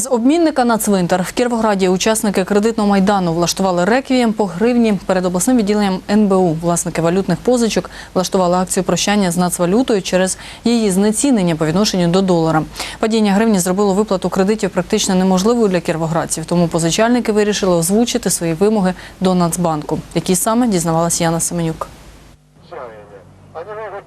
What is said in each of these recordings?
З обмінника на цвинтар в Кіровограді учасники кредитного майдану влаштували реквієм по гривні перед обласним відділенням НБУ. Власники валютних позичок влаштували акцію прощання з нацвалютою через її знецінення по відношенню до долара. Падіння гривні зробило виплату кредитів практично неможливою для кіровоградців. Тому позичальники вирішили озвучити свої вимоги до Нацбанку, які саме дізнавалася Яна Семенюк.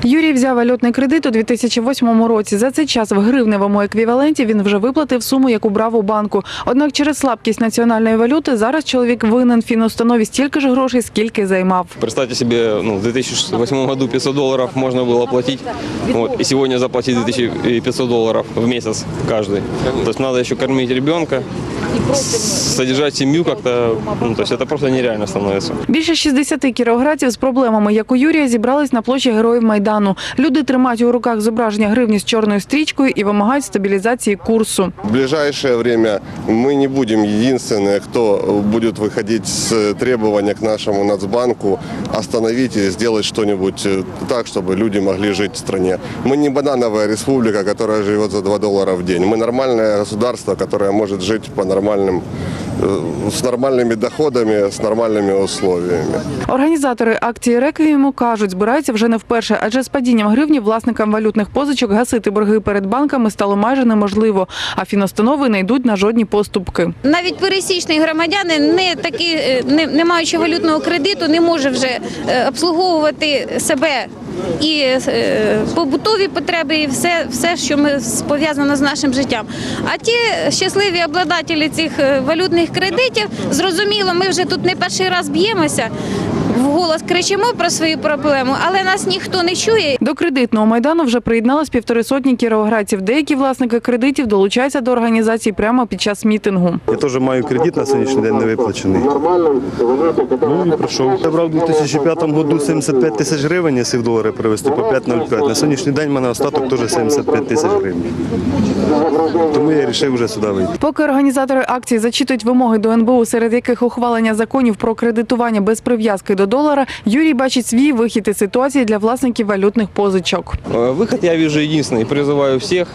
Юрій взяв валютний кредит у 2008 році. За цей час в гривневому еквіваленті він вже виплатив суму, яку брав у банку. Однак через слабкість національної валюти зараз чоловік винен фінустанові стільки ж грошей, скільки займав. Представьте себе, ну, в 2008 году 500 долларов можно было платить, вот, и сегодня заплатить 2500 долларов в месяц каждый. То есть надо еще кормить ребенка, содержать семью как-то, ну, то есть это просто нереально становится. Більше 60 кіровоградців з проблемами, як у Юрія, зібрались на площі Героїв Майдану. Люди тримають у руках зображення гривні з чорною стрічкою і вимагають стабілізації курсу. В ближайшее время мы не будем единственные, кто будет выходить с требования к нашему Нацбанку остановить и сделать что-нибудь э, так, чтобы люди могли жить в стране. Мы не банановая республика, которая живет за 2 доллара в день. Мы нормальное государство, которое может жить по нормальным, э, с нормальными доходами, с нормальными условиями. Організатори акції реквієму кажуть, збираються вже не вперше, адже з падінням гривні власникам валютних позичок гасити борги перед банками стало майже неможливо, а фіностанови не йдуть на жодні поступки. Навіть пересічний громадянин, не такі, е, не, не маючи валютного кредиту, не може вже е, обслуговувати себе і е, побутові потреби, і все, все, що ми пов'язано з нашим життям. А ті щасливі обладателі цих е, валютних кредитів, зрозуміло, ми вже тут не перший раз б'ємося. Вголос кричимо про свою проблему, але нас ніхто не чує. До кредитного майдану вже приєдналось півтори сотні кіровоградців. Деякі власники кредитів долучаються до організації прямо під час мітингу. Я теж маю кредит на сьогоднішній день не виплачений. Ну і прийшов. Я брав у 2005 году 75 тисяч гривень, якщо в долари перевести по 5,05. На сьогоднішній день в мене остаток теж 75 тисяч гривень. Тому я вирішив вже сюди вийти. Поки організатори акції зачитують вимоги до НБУ, серед яких ухвалення законів про кредитування без прив'язки до долара, Юрій бачить свій вихід із ситуації для власників валютних позичок. Э, Выход я вижу единственный, призываю всех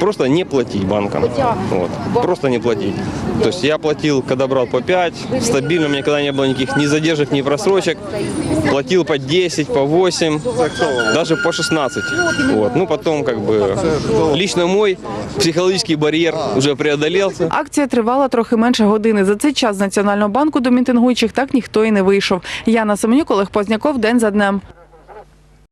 просто не платить банкам. Вот. Просто не платить. То есть я платил, когда брал по 5, стабильно, у меня никогда не было никаких ни задержек, ни просрочек. Платил по 10, по 8, даже по 16. Вот. Ну, потом, как бы, лично мой психологический барьер уже преодолелся. Акція тривала трохи менше години. За цей час з Національного банку до мітингуючих так ніхто і не вийшов. Яна Семенюк, Олег Позняков, день за днем.